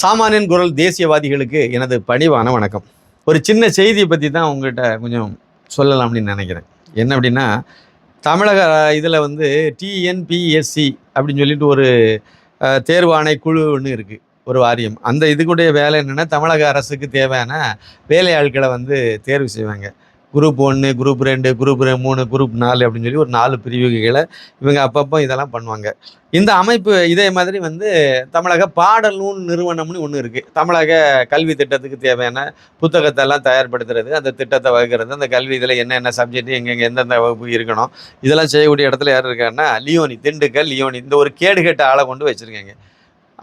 சாமானியன் குரல் தேசியவாதிகளுக்கு எனது பணிவான வணக்கம். ஒரு சின்ன செய்தியை பற்றி தான் உங்கள்கிட்ட கொஞ்சம் சொல்லலாம் அப்படின்னு நினைக்கிறேன். என்ன அப்படின்னா தமிழக இதில் வந்து டிஎன்பிஎஸ்சி அப்படின்னு சொல்லிட்டு ஒரு தேர்வாணை குழு ஒன்று இருக்குது ஒரு வாரியம். அந்த இதுக்குடைய வேலை என்னென்னா தமிழக அரசுக்கு தேவையான வேலையாட்களை வந்து தேர்வு செய்வாங்க. குரூப் ஒன்று குரூப் ரெண்டு குரூப் மூணு குரூப் நாலு அப்படின்னு சொல்லி ஒரு நாலு பிரிவுகளை இவங்க அப்பப்போ இதெல்லாம் பண்ணுவாங்க. இந்த அமைப்பு இதே மாதிரி வந்து தமிழக பாடல் நூல் நிறுவனம்னு ஒன்று இருக்குது தமிழக கல்வி திட்டத்துக்கு தேவையான புத்தகத்தை எல்லாம் தயார்படுத்துறது அந்த திட்டத்தை வகுக்கிறது அந்த கல்வி இதில் என்னென்ன சப்ஜெக்ட் எங்கெங்கே எந்தெந்த வகுப்பு இருக்கணும் இதெல்லாம் செய்யக்கூடிய இடத்துல யார் இருக்காருன்னா லியோனி திண்டுக்கல் லியோனி இந்த ஒரு கேடுகெட்ட ஆளை கொண்டு வச்சுருக்காங்க.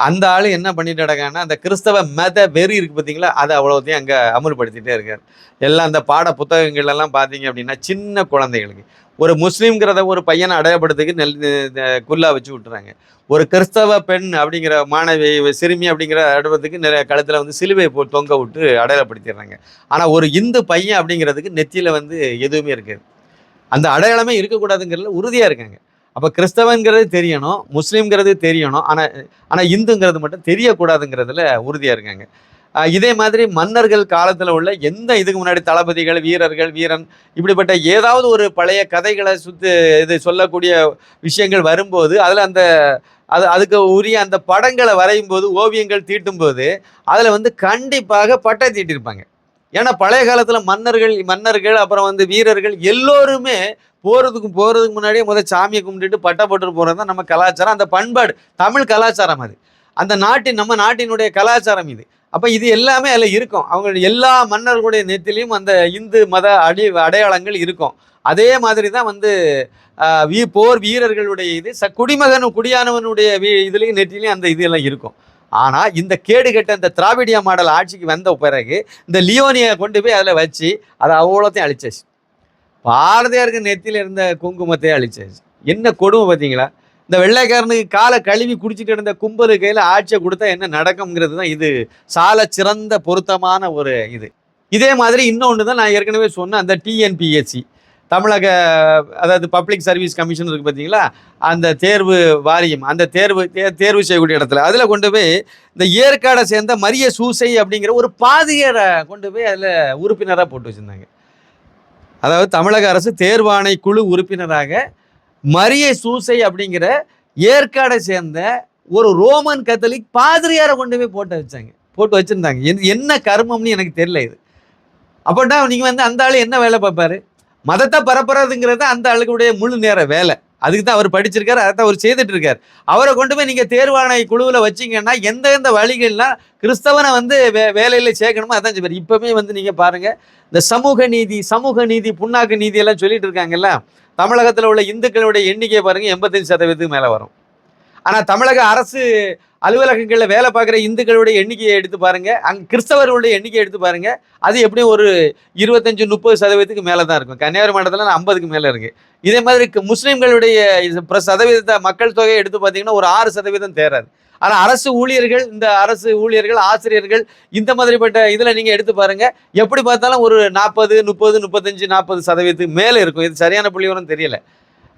அந்த ஆள் என்ன பண்ணிட்டு நடக்காங்கன்னா அந்த கிறிஸ்தவ மத வெறி இருக்குது பார்த்தீங்களா அதை அவ்வளோத்தையும் அங்கே அமுல்படுத்திகிட்டே இருக்கார். எல்லாம் அந்த பாட புத்தகங்கள்லாம் பார்த்தீங்க அப்படின்னா சின்ன குழந்தைகளுக்கு. ஒரு முஸ்லீம்ங்கிறத ஒரு பையனை அடையாளப்படுத்துக்கு நெல் குல்லா வச்சு விட்டுறாங்க. ஒரு கிறிஸ்தவ பெண் அப்படிங்கிற மாணவி சிறுமி அப்படிங்கிற அடையாளத்துக்கு நிறைய கழுத்தில் வந்து சிலுவை போ தொங்க விட்டு அடையாளப்படுத்திடுறாங்க. ஆனால் ஒரு இந்து பையன் அப்படிங்கிறதுக்கு நெத்தியில் வந்து எதுவுமே இருக்காது. அந்த அடையாளமே இருக்கக்கூடாதுங்கிறதுல உறுதியாக இருக்காங்க. அப்போ கிறிஸ்தவங்கிறது தெரியணும் முஸ்லீம்ங்கிறது தெரியணும் ஆனால் ஆனால் இந்துங்கிறது மட்டும் தெரியக்கூடாதுங்கிறதுல உறுதியாக இருக்காங்க. இதே மாதிரி மன்னர்கள் காலத்தில் உள்ள எந்த இதுக்கு முன்னாடி தளபதிகள் வீரர்கள் வீரன் இப்படிப்பட்ட ஏதாவது ஒரு பழைய கதைகளை சுத்து இது சொல்லக்கூடிய விஷயங்கள் வரும்போது அதில் அந்த அது அதுக்கு உரிய அந்த படங்களை வரையும் போது ஓவியங்கள் தீட்டும் போது அதில் வந்து கண்டிப்பாக பட்டை தீட்டியிருப்பாங்க ஏன்னா பழைய காலத்தில் மன்னர்கள் மன்னர்கள் அப்புறம் வந்து வீரர்கள் எல்லோருமே போகிறதுக்கு போகிறதுக்கு முன்னாடியே முதல் சாமியை கும்பிட்டுட்டு பட்டை போட்டு போகிறது தான் நம்ம கலாச்சாரம். அந்த பண்பாடு தமிழ் கலாச்சாரம் அது. அந்த நாட்டின் நம்ம நாட்டினுடைய கலாச்சாரம் இது. அப்போ இது எல்லாமே அதில் இருக்கும். அவங்க எல்லா மன்னர்களுடைய நெத்திலையும் அந்த இந்து மத அடி அடையாளங்கள் இருக்கும். அதே மாதிரி தான் வந்து வீ போர் வீரர்களுடைய இது ச குடிமகன் குடியானவனுடைய வீ இதுலேயும் நெற்றிலையும் அந்த இது எல்லாம் இருக்கும். ஆனால் இந்த கேடு கெட்ட இந்த திராவிடியா மாடல் ஆட்சிக்கு வந்த பிறகு இந்த லியோனியை கொண்டு போய் அதில் வச்சு அதை அவ்வளோத்தையும் அழிச்சாச்சு. பாரதியாருக்கு நெத்தியில் இருந்த குங்குமத்தை அழிச்சாச்சு. என்ன கொடுமை பார்த்தீங்களா? இந்த வெள்ளைக்காரனுக்கு காலை கழுவி குடிச்சிட்டு இருந்த கும்பலு கையில் ஆட்சியை கொடுத்தா என்ன நடக்கும்ங்கிறது தான் இது. சால சிறந்த பொருத்தமான ஒரு இது. இதே மாதிரி இன்னொன்று தான் நான் ஏற்கனவே சொன்னேன் அந்த டிஎன்பிஎஸ்சி தமிழக அதாவது பப்ளிக் சர்வீஸ் கமிஷன் இருக்குது பார்த்தீங்களா? அந்த தேர்வு வாரியம் அந்த தேர்வு தே- தேர்வு செய்யக்கூடிய இடத்துல. அதில் கொண்டு போய் இந்த ஏற்காடை சேர்ந்த மரிய சூசை அப்படிங்கிற ஒரு பாதியரை கொண்டு போய் அதில் உறுப்பினராக போட்டு வச்சுருந்தாங்க. அதாவது தமிழக அரசு தேர்வாணை குழு உறுப்பினராக மரிய சூசை அப்படிங்கிற ஏற்காடை சேர்ந்த ஒரு ரோமன் கத்தலிக் பாதிரியாரை கொண்டு போய் போட்டு வச்சாங்க. போட்டு வச்சுருந்தாங்க. என்ன கர்மம்னு எனக்கு தெரியல இது. அப்படின்னா நீங்கள் வந்து அந்த ஆள் என்ன வேலை பார்ப்பாரு? மதத்தை பரப்புறதுங்கிறது அந்த ஆளுக்குடைய முழு நேர வேலை. அதுக்கு தான் அவர் படிச்சிருக்காரு அதை தான் அவர் செய்துட்டு இருக்கார் அவரை கொண்டு போய் நீங்கள் தேர்வாணை குழுவில் வச்சீங்கன்னா எந்த எந்த வழிகள்லாம் கிறிஸ்தவனை வந்து வே வேலையில் சேர்க்கணுமோ அதான் செய்வார். இப்போவே வந்து நீங்கள் பாருங்கள் இந்த சமூக நீதி சமூக நீதி புண்ணாக்கு நீதி எல்லாம் சொல்லிட்டு இருக்காங்கல்ல தமிழகத்தில் உள்ள இந்துக்களுடைய எண்ணிக்கை பாருங்கள் எண்பத்தஞ்சு சதவீதத்துக்கு மேலே வரும். ஆனால் தமிழக அரசு அலுவலகங்களில் வேலை பார்க்குற இந்துக்களுடைய எண்ணிக்கையை எடுத்து பாருங்கள் அங்கே கிறிஸ்தவர்களுடைய எண்ணிக்கையை எடுத்து பாருங்கள் அது எப்படியும் ஒரு இருபத்தஞ்சி முப்பது சதவீதத்துக்கு மேலே தான் இருக்கும். கன்னியாகுமரி மாவட்டத்தில் ஐம்பதுக்கு மேலே இருக்குது இதே மாதிரி முஸ்லீம்களுடைய இது பிர- சதவீதத்தை மக்கள் தொகையை எடுத்து பார்த்தீங்கன்னா ஒரு ஆறு சதவீதம் தேராது. ஆனால் அரசு ஊழியர்கள் இந்த அரசு ஊழியர்கள் ஆசிரியர்கள் இந்த மாதிரிப்பட்ட இதில் நீங்கள் எடுத்து பாருங்கள் எப்படி பார்த்தாலும் ஒரு நாற்பது முப்பது முப்பத்தஞ்சு நாற்பது சதவீதத்துக்கு மேலே இருக்கும். இது சரியான புள்ளி தெரியல.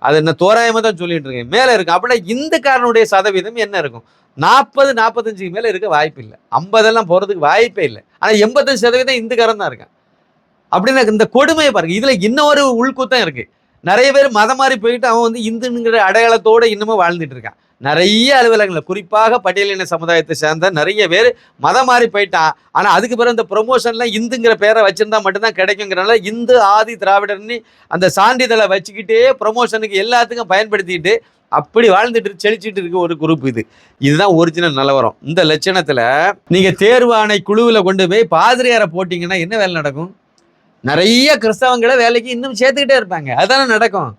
அது என்ன தோராயமாக தான் சொல்லிட்டு இருக்கேன். மேலே இருக்கும் அப்படின்னா இந்துக்காரனுடைய சதவீதம் என்ன இருக்கும்? நாற்பது நாற்பத்தஞ்சுக்கு மேலே இருக்க வாய்ப்பு இல்லை. ஐம்பதெல்லாம் போகிறதுக்கு வாய்ப்பே இல்லை. ஆனால் எண்பத்தஞ்சு சதவீதம் இந்துக்காரன் தான் இருக்கான். அப்படின்னா இந்த கொடுமையை பாருங்க. இதில் இன்னொரு உள்கூத்தம் இருக்குது நிறைய பேர் மதம் மாறி போயிட்டு அவன் வந்து இந்துங்கிற அடையாளத்தோட இன்னமும் வாழ்ந்துட்டு இருக்கான். நிறைய அலுவலகங்கள் குறிப்பாக பட்டியலின சமுதாயத்தை சேர்ந்த நிறைய பேர் மதம் மாறி போயிட்டான் ஆனால் அதுக்கு பிறகு இந்த ப்ரொமோஷன்ல இந்துங்கிற பேரை வச்சுருந்தா மட்டும்தான் கிடைக்குங்கிறனால இந்து ஆதி திராவிடர்னு அந்த சான்றிதழை வச்சுக்கிட்டே ப்ரொமோஷனுக்கு எல்லாத்துக்கும் பயன்படுத்திட்டு அப்படி வாழ்ந்துட்டு செழிச்சிட்டு இருக்க ஒரு குரூப் இது. இதுதான் ஒரிஜினல் நிலவரம். இந்த லட்சணத்தில் நீங்கள் தேர்வாணை குழுவில் கொண்டு போய் பாதிரியாரை போட்டிங்கன்னா என்ன வேலை நடக்கும்? நிறைய கிறிஸ்தவங்களை வேலைக்கு இன்னும் சேர்த்துக்கிட்டே இருப்பாங்க. அதுதானே நடக்கும்?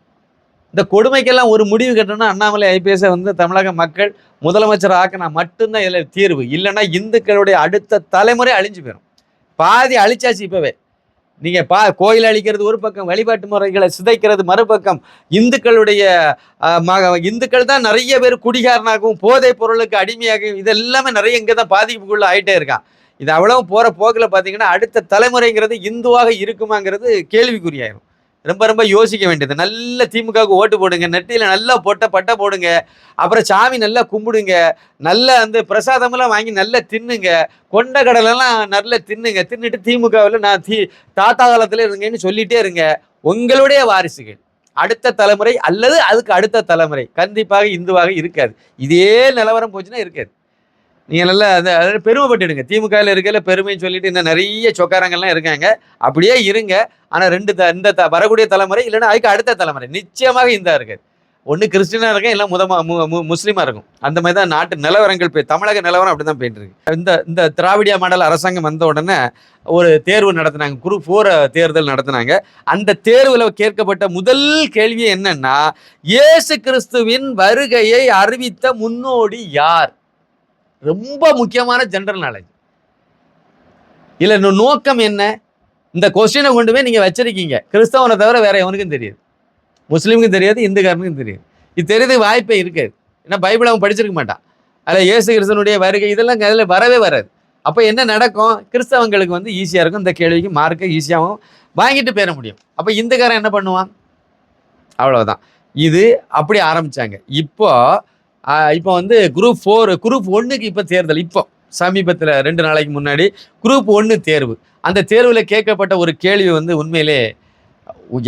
இந்த கொடுமைக்கெல்லாம் ஒரு முடிவு கட்டணும்னா அண்ணாமலை ஐபிஎஸ் வந்து தமிழக மக்கள் முதலமைச்சர் ஆக்கினா மட்டும்தான் இதில் தீர்வு. இல்லைன்னா இந்துக்களுடைய அடுத்த தலைமுறை அழிஞ்சு போயிடும் பாதி அழிச்சாச்சு இப்போவே. நீங்கள் பா கோயில் அழிக்கிறது ஒரு பக்கம் வழிபாட்டு முறைகளை சிதைக்கிறது மறுபக்கம். இந்துக்களுடைய மக இந்துக்கள் தான் நிறைய பேர் குடிகாரனாகவும் போதைப் பொருளுக்கு அடிமையாகவும் இதெல்லாமே நிறைய இங்கே தான் பாதிப்புக்குள்ளே ஆகிட்டே இருக்கான் இது அவ்வளவு போகிற போக்கில் பார்த்தீங்கன்னா அடுத்த தலைமுறைங்கிறது இந்துவாக இருக்குமாங்கிறது கேள்விக்குறியாயிரும். ரொம்ப ரொம்ப யோசிக்க வேண்டியது. நல்ல திமுகவுக்கு ஓட்டு போடுங்க நெட்டியில் நல்லா போட்ட பட்டை போடுங்க அப்புறம் சாமி நல்லா கும்பிடுங்க நல்லா அந்த பிரசாதமெல்லாம் வாங்கி நல்லா தின்னுங்க கொண்ட கடலெல்லாம் நல்லா தின்னுங்க தின்னுட்டு திமுகவில் நான் தி தாத்தா காலத்தில் இருங்கன்னு சொல்லிகிட்டே இருங்க. உங்களுடைய வாரிசுகள். அடுத்த தலைமுறை அல்லது அதுக்கு அடுத்த தலைமுறை. கண்டிப்பாக இந்துவாக இருக்காது. இதே நிலவரம் போச்சுன்னா இருக்காது. நீங்கள் நல்லா அதை பெருமைப்பட்டுடுங்க திமுகவில் இருக்கல பெருமைன்னு சொல்லிட்டு இன்னும் நிறைய சொக்காரங்கள்லாம் இருக்காங்க. அப்படியே இருங்க. ஆனால் ரெண்டு த இந்த த வரக்கூடிய தலைமுறை இல்லைன்னா அதுக்கு அடுத்த தலைமுறை. நிச்சயமாக இந்தா இருக்குது ஒன்று கிறிஸ்டினாக இருக்கும் இல்லை முதமா மு மு- முஸ்லீமாக இருக்கும். அந்த மாதிரி தான் நாட்டு நிலவரங்கள் போய் தமிழக நிலவரம் அப்படி தான் போயிட்டு இருக்கு. இந்த இந்த திராவிடியா மாடல் அரசாங்கம் வந்த உடனே ஒரு தேர்வு நடத்தினாங்க. குரூப் ஃபோர் தேர்தல் நடத்தினாங்க. அந்த தேர்வில் கேட்கப்பட்ட முதல் கேள்வி என்னன்னா இயேசு கிறிஸ்துவின் வருகையை அறிவித்த முன்னோடி யார்? ரொம்ப முக்கியமான ஜென்ரல் நாலேஜ் இல்லை நோக்கம் என்ன? இந்த கொஸ்டினை கொண்டு போய் நீங்கள் வச்சிருக்கீங்க. கிறிஸ்தவனை தவிர வேற எவனுக்கும் தெரியாது. முஸ்லீமுக்கும் தெரியாது இந்துக்காரனுக்கும் தெரியாது. இது தெரியறதுக்கு வாய்ப்பே இருக்காது ஏன்னா பைபிள் அவன் படிச்சிருக்க மாட்டான். அதில் இயேசு கிறிஸ்தனுடைய வருகை இதெல்லாம் அதில் வரவே வராது. அப்போ என்ன நடக்கும்? கிறிஸ்தவங்களுக்கு வந்து ஈஸியாக இருக்கும். இந்த கேள்விக்கு மார்க்கை ஈஸியாகவும் வாங்கிட்டு பேர முடியும். அப்போ இந்துக்காரன் என்ன பண்ணுவான்? அவ்வளோதான் இது அப்படி ஆரம்பிச்சாங்க. இப்போ இப்போ வந்து குரூப் ஃபோர் குரூப் ஒன்றுக்கு இப்போ தேர்தல். இப்போ சமீபத்தில் ரெண்டு நாளைக்கு முன்னாடி குரூப் ஒன்று தேர்வு. அந்த தேர்வில் கேட்கப்பட்ட ஒரு கேள்வி வந்து உண்மையிலே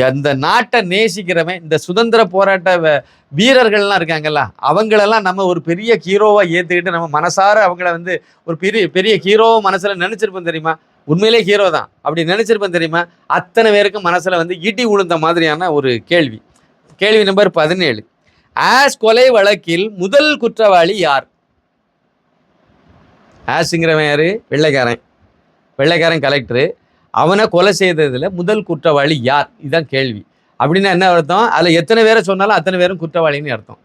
அந்த நாட்டை நேசிக்கிறவன் இந்த சுதந்திர போராட்ட வ- வீரர்கள்லாம் இருக்காங்கல்ல அவங்களெல்லாம் நம்ம ஒரு பெரிய ஹீரோவாக ஏற்றுக்கிட்டு நம்ம மனசார அவங்கள வந்து ஒரு பெரிய பெரிய ஹீரோவை மனசில் நினச்சிருப்போம் தெரியுமா? உண்மையிலே ஹீரோ தான். அப்படி நினச்சிருப்போம் தெரியுமா? அத்தனை பேருக்கும் மனசில் வந்து இடி உளுந்த மாதிரியான ஒரு கேள்வி. கேள்வி நம்பர் பதினேழு. ஆஸ் கொலை வழக்கில் முதல் குற்றவாளி யார்? ஆஸ்ங்கிறவன் யாரு? வெள்ளைக்காரன். வெள்ளைக்காரன் கலெக்டரு அவனை கொலை செய்ததில் முதல் குற்றவாளி யார்? இதுதான் கேள்வி. அப்படின்னா என்ன அர்த்தம்? அதில் எத்தனை பேரை சொன்னாலும் அத்தனை பேரும் குற்றவாளின்னு அர்த்தம்.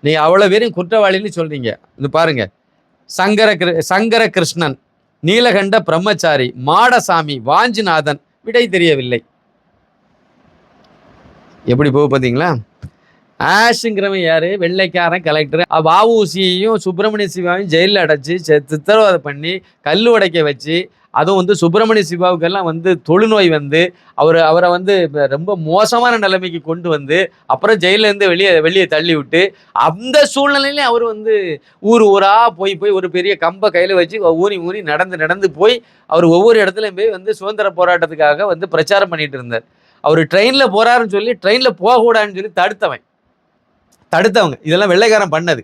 நீங்கள் அவ்வளோ பேரும் குற்றவாளின்னு சொல்கிறீங்க இது பாருங்கள் சங்கர கிரு- சங்கர கிருஷ்ணன் நீலகண்ட பிரம்மச்சாரி மாடசாமி வாஞ்சிநாதன் விடை தெரியவில்லை. எப்படி போக பார்த்தீங்களா ஆஷுங்கிறவன் யாரு? வெள்ளைக்காரன் கலெக்டர் வஉசியையும் சுப்பிரமணிய சிவாவையும் ஜெயிலில் அடைச்சி செ- சித்திரவதை பண்ணி கல் உடைக்க வச்சு அதுவும் வந்து சுப்பிரமணிய சிவாவுக்கெல்லாம் வந்து தொழுநோய் வந்து அவர் அவரை வந்து ரொம்ப மோசமான நிலைமைக்கு கொண்டு வந்து அப்புறம் ஜெயிலேருந்து வெளியே வெளியே தள்ளி விட்டு அந்த சூழ்நிலையிலே அவர் வந்து ஊர் ஊராக போய் போய் ஒரு பெரிய கம்பை கையில் வச்சு ஊறி ஊறி நடந்து நடந்து போய் அவர் ஒவ்வொரு இடத்துலையும் போய் வந்து சுதந்திர போராட்டத்துக்காக வந்து பிரச்சாரம் பண்ணிட்டு இருந்தார். அவர் ட்ரெயினில் போகிறாருன்னு சொல்லி ட்ரெயினில் போகக்கூடாதுன்னு சொல்லி தடுத்தவன். தடுத்தவங்க. இதெல்லாம் வெள்ளைக்காரன் பண்ணது.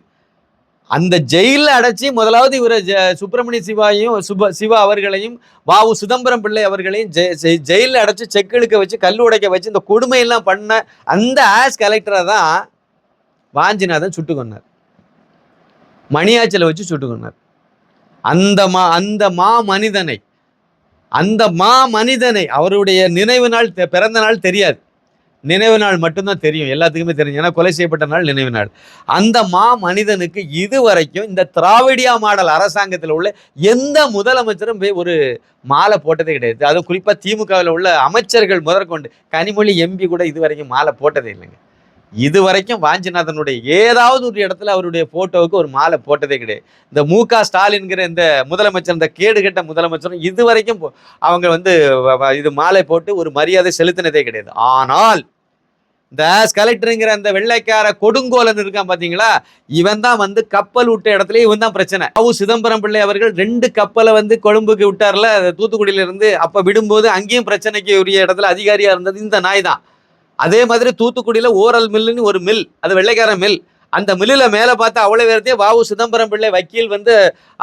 அந்த ஜெயிலில் அடைச்சி முதலாவது இவரை ஜ சுப்பிரமணிய சிவாயையும் சுப சிவா அவர்களையும் வாவு சிதம்பரம் பிள்ளை அவர்களையும் ஜெ ஜெயிலில் அடைச்சி செக் இழுக்க வச்சு கல் உடைக்க வச்சு இந்த கொடுமையெல்லாம் பண்ண அந்த ஆஸ் கலெக்டரை தான் வாஞ்சிநாதன் சுட்டு கொன்னார். மணியாச்சலை வச்சு சுட்டு கொன்னார். அந்த மா அந்த மா மனிதனை அந்த மா மனிதனை அவருடைய நினைவு நாள் பிறந்த நாள் தெரியாது. நினைவு நாள் மட்டும்தான் தெரியும் எல்லாத்துக்குமே தெரியும். ஏன்னா கொலை செய்யப்பட்ட நாள் நினைவு நாள். அந்த மா மனிதனுக்கு இதுவரைக்கும் இந்த திராவிடியா மாடல் அரசாங்கத்தில் உள்ள எந்த முதலமைச்சரும் போய் ஒரு மாலை போட்டதே கிடையாது. அதுவும் குறிப்பாக திமுகவில் உள்ள அமைச்சர்கள் முதற்கொண்டு கனிமொழி எம்பி கூட இதுவரைக்கும் மாலை போட்டதே இல்லைங்க. இதுவரைக்கும் வாஞ்சிநாதனுடைய ஏதாவது ஒரு இடத்துல அவருடைய போட்டோவுக்கு ஒரு மாலை போட்டதே கிடையாது. இந்த மு க ஸ்டாலின்கிற இந்த முதலமைச்சர் இந்த கேடு கேடுகட்ட முதலமைச்சரும் இதுவரைக்கும் போ- அவங்க வந்து இது மாலை போட்டு ஒரு மரியாதை செலுத்தினதே கிடையாது. ஆனால் இந்த ஆஸ் கலெக்டருங்கிற அந்த வெள்ளைக்கார கொடுங்கோலன் இருக்கான் பார்த்தீங்களா இவன் தான் வந்து கப்பல் விட்ட இடத்துல இவன் தான் பிரச்சனை. அவு சிதம்பரம் பிள்ளை அவர்கள் ரெண்டு கப்பலை வந்து கொழும்புக்கு விட்டார்ல தூத்துக்குடியில இருந்து விடும்போது அங்கேயும் பிரச்சனைக்கு உரிய இடத்துல அதிகாரியாக இருந்தது இந்த நாய் தான். அதே மாதிரி தூத்துக்குடியில் ஓரல் மில்லுன்னு ஒரு மில் அது வெள்ளைக்கார மில். அந்த மில்லில் மேலே பார்த்தா அவ்வளோ பேர்த்தையும் வாவு சிதம்பரம் பிள்ளை வக்கீல் வந்து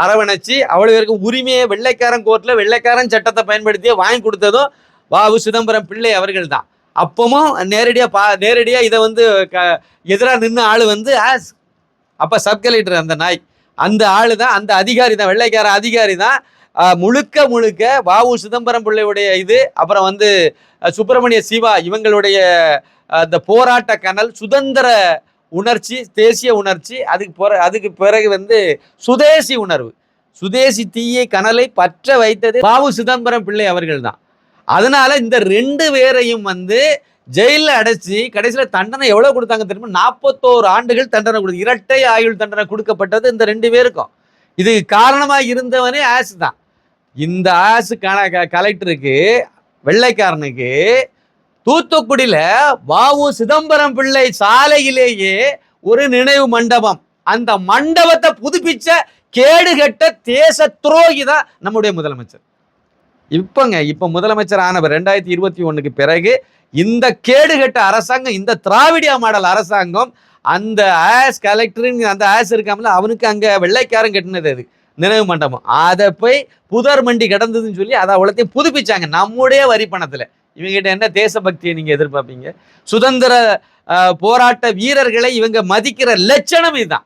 அரவணைச்சு அவ்வளோ பேருக்கு உரிமையை வெள்ளைக்காரன் கோர்ட்டில் வெள்ளைக்காரன் சட்டத்தை பயன்படுத்தியே வாங்கி கொடுத்ததும் வாவு சிதம்பரம் பிள்ளை அவர்கள் தான் அப்பவும் நேரடியாக பா நேரடியாக இதை வந்து க எதிராக நின்று ஆள் வந்து ஆஸ் அப்போ சப் கலெக்டர் அந்த நாய். அந்த ஆள் தான் அந்த அதிகாரி தான் வெள்ளைக்கார அதிகாரி தான். முழுக்க முழுக்க வாவு சிதம்பரம் பிள்ளையுடைய இது அப்புறம் வந்து சுப்பிரமணிய சிவா இவங்களுடைய அந்த போராட்ட கனல் சுதந்திர உணர்ச்சி தேசிய உணர்ச்சி அதுக்கு பிற அதுக்கு பிறகு வந்து சுதேசி உணர்வு. சுதேசி தீயை கனலை பற்ற வைத்தது பாவு சிதம்பரம் பிள்ளை அவர்கள் தான் அதனால இந்த ரெண்டு பேரையும் வந்து ஜெயிலில் அடைச்சி கடைசியில் தண்டனை எவ்வளோ கொடுத்தாங்க தெரியுமா? நாற்பத்தோரு ஆண்டுகள் தண்டனை கொடுத்து இரட்டை ஆயுள் தண்டனை கொடுக்கப்பட்டது இந்த ரெண்டு பேருக்கும். இது காரணமாக இருந்தவனே ஆசு தான் இந்த ஆசுக்கான க- கலெக்டருக்கு வெள்ளைக்காரனுக்கு தூத்துக்குடியில் வாவு சிதம்பரம் பிள்ளை சாலையிலேயே ஒரு நினைவு மண்டபம். அந்த மண்டபத்தை புதுப்பிச்ச கேடுகட்ட தேச துரோகி தான் நம்முடைய முதலமைச்சர். இப்போங்க இப்போ முதலமைச்சர் ஆனவர் ரெண்டாயிரத்தி இருபத்தி ஒன்றுக்கு பிறகு இந்த கேடுகட்ட அரசாங்கம் இந்த திராவிடியா மாடல் அரசாங்கம் அந்த ஆஸ் கலெக்டர் அந்த ஆஸ் இருக்காமல அவனுக்கு அங்கே வெள்ளைக்காரன் கட்டினது அது. நினைவு மண்டபம். அதை போய் புதர் மண்டி கிடந்ததுன்னு சொல்லி அதை அவ்வளோத்தையும் புதுப்பிச்சாங்க. நம்முடைய வரி பணத்தில். இவங்ககிட்ட என்ன தேசபக்தியை நீங்கள் எதிர்பார்ப்பீங்க? சுதந்திர போராட்ட வீரர்களை இவங்க மதிக்கிற லட்சணம் இதுதான்.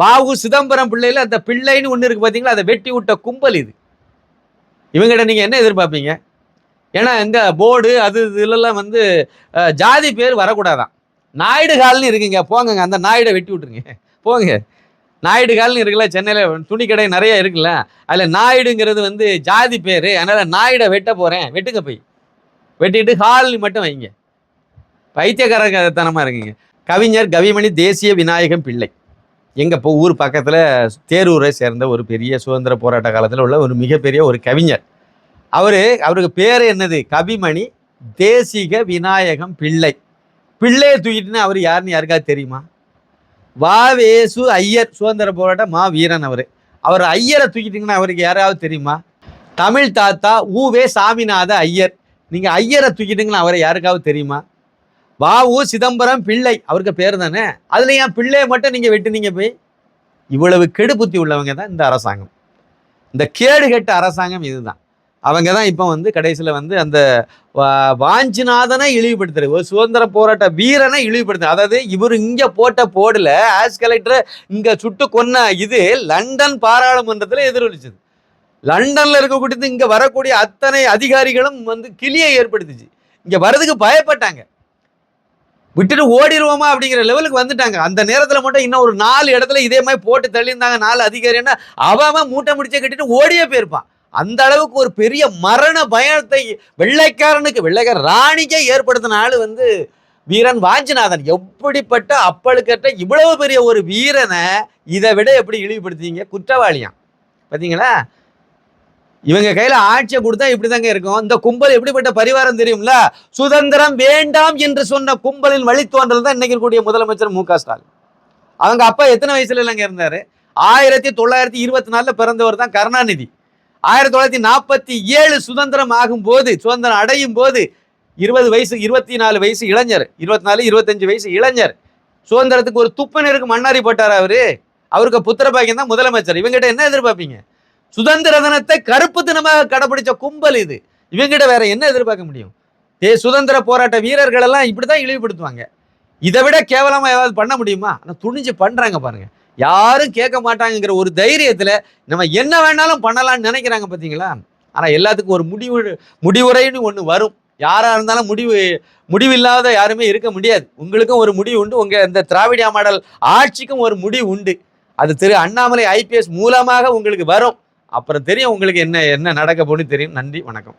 வாவு சிதம்பரம் பிள்ளையில் அந்த பிள்ளைன்னு ஒன்று இருக்கு பார்த்தீங்களா அதை வெட்டி விட்ட கும்பல் இது. இவங்ககிட்ட நீங்கள் என்ன எதிர்பார்ப்பீங்க? ஏன்னா எங்கள் போர்டு அது இதுலலாம் வந்து ஜாதி பேர் வரக்கூடாதான். நாயுடு கால்னு இருக்குங்க. போங்கங்க. அந்த நாயுடை வெட்டி விட்டுருங்க. போங்க. நாயுடு கால்னு இருக்குல்ல சென்னையில் துணி கடை நிறைய இருக்குல்ல அதில் நாயுடுங்கிறது வந்து ஜாதி பேர். அதனால் நாயுடை வெட்ட போகிறேன் வெட்டுங்க போய். வெட்டிட்டு ஹால் மட்டும் வைங்க. பைத்தியக்காரத்தனமாக இருக்குங்க. கவிஞர் கவிமணி தேசிய விநாயகம் பிள்ளை. எங்கள் இப்போ ஊர் பக்கத்தில் தேரூரை சேர்ந்த ஒரு பெரிய சுதந்திர போராட்ட காலத்தில் உள்ள ஒரு மிகப்பெரிய ஒரு கவிஞர். அவர் அவருக்கு பேர் என்னது? கவிமணி தேசிக விநாயகம் பிள்ளை. பிள்ளையை தூக்கிட்டுன்னு அவர் யாருன்னு யாருக்காவது தெரியுமா? வாவேசு ஐயர் சுதந்திர போராட்ட மா வீரன் அவர். அவர் ஐயரை தூக்கிட்டீங்கன்னா அவருக்கு யாராவது தெரியுமா? தமிழ் தாத்தா ஊவே சாமிநாத ஐயர். நீங்கள் ஐயரை தூக்கிட்டீங்கன்னா அவரை யாருக்காவது தெரியுமா? வா சிதம்பரம் பிள்ளை அவருக்கு பேர் தானே? அதில் என் பிள்ளையை மட்டும் நீங்கள் வெட்டுனீங்க போய். இவ்வளவு கெடுபுத்தி உள்ளவங்க தான் இந்த அரசாங்கம். இந்த கேடு கெட்ட அரசாங்கம் இதுதான். அவங்க தான் இப்போ வந்து கடைசியில் வந்து அந்த வாஞ்சிநாதனை இழிவுபடுத்துறது ஒரு சுதந்திர போராட்ட வீரனை இழிவுபடுத்துறது அதாவது இவர் இங்கே போட்ட போடல ஆஸ் கலெக்டர் இங்கே சுட்டு கொன்ன இது லண்டன் பாராளுமன்றத்தில் எதிரொலிச்சது. லண்டனில் இருக்கக்கூடியது இங்கே வரக்கூடிய அத்தனை அதிகாரிகளும் வந்து கிளியை ஏற்படுத்துச்சு. இங்கே வர்றதுக்கு பயப்பட்டாங்க. விட்டுட்டு ஓடிடுவோமா அப்படிங்கிற லெவலுக்கு வந்துட்டாங்க. அந்த நேரத்தில் மட்டும் இன்னும் ஒரு நாலு இடத்துல இதே மாதிரி போட்டு தள்ளியிருந்தாங்க. நாலு அதிகாரின்னா அவன் அவன் மூட்டை முடிச்ச கட்டிட்டு ஓடியே போயிருப்பான். அந்த அளவுக்கு ஒரு பெரிய மரண பயத்தை வெள்ளைக்காரனுக்கு வெள்ளைக்கார ராணிக்கே ஏற்படுத்தின ஆள் வந்து வீரன் வாஞ்சிநாதன். எப்படிப்பட்ட அப்பழுக்கற்ற இவ்வளவு பெரிய ஒரு வீரனை இதை விட எப்படி இழிவுபடுத்தீங்க குற்றவாளியான் பார்த்தீங்களா இவங்க கையில் ஆட்சியை கொடுத்தா இப்படிதாங்க இருக்கும். இந்த கும்பல் எப்படிப்பட்ட பரிவாரம் தெரியும்ல? சுதந்திரம் வேண்டாம் என்று சொன்ன கும்பலின் வழித்தோன்றல் தான் இன்னைக்கு கூடிய முதலமைச்சர் மு க. ஸ்டாலின். அவங்க அப்பா எத்தனை வயசுல இல்லைங்க இருந்தார் ஆயிரத்தி தொள்ளாயிரத்தி இருபத்தி நாலில் பிறந்தவர் தான் கருணாநிதி. ஆயிரத்தி தொள்ளாயிரத்தி நாற்பத்தி ஏழு சுதந்திரம் ஆகும் போது சுதந்திரம் அடையும் போது இருபது வயசு இருபத்தி நாலு வயசு இளைஞர் இருபத்தி நாலு இருபத்தஞ்சு வயசு இளைஞர். சுதந்திரத்துக்கு ஒரு துப்பனருக்கு மண்ணாரி போட்டார் அவரு? அவருக்கு புத்திர பாக்கியம் தான் முதலமைச்சர். இவங்கிட்ட என்ன எதிர்பார்ப்பீங்க? சுதந்திர தினத்தை கருப்பு தினமாக கடைபிடிச்ச கும்பல் இது. இவங்கிட்ட வேற என்ன எதிர்பார்க்க முடியும்? ஏ சுதந்திர போராட்ட வீரர்கள் எல்லாம் இப்படிதான் இழிவுபடுத்துவாங்க. இதை விட கேவலமா ஏதாவது பண்ண முடியுமா? ஆனால் துணிஞ்சு பண்றாங்க பாருங்க. யாரும் கேட்க மாட்டாங்கங்கிற ஒரு தைரியத்தில் நம்ம என்ன வேணாலும் பண்ணலாம்னு நினைக்கிறாங்க பார்த்தீங்களா ஆனால் எல்லாத்துக்கும் ஒரு முடிவு முடிவுரைன்னு ஒன்று வரும். யாராக இருந்தாலும் முடிவு முடிவில்லாத யாருமே இருக்க முடியாது. உங்களுக்கும் ஒரு முடிவு உண்டு. உங்கள் இந்த திராவிடியா மாடல் ஆட்சிக்கும் ஒரு முடிவு உண்டு. அது திரு அண்ணாமலை ஐபிஎஸ் மூலமாக உங்களுக்கு வரும். அப்புறம் தெரியும் உங்களுக்கு என்ன என்ன நடக்க போகணும்னு தெரியும். நன்றி வணக்கம்.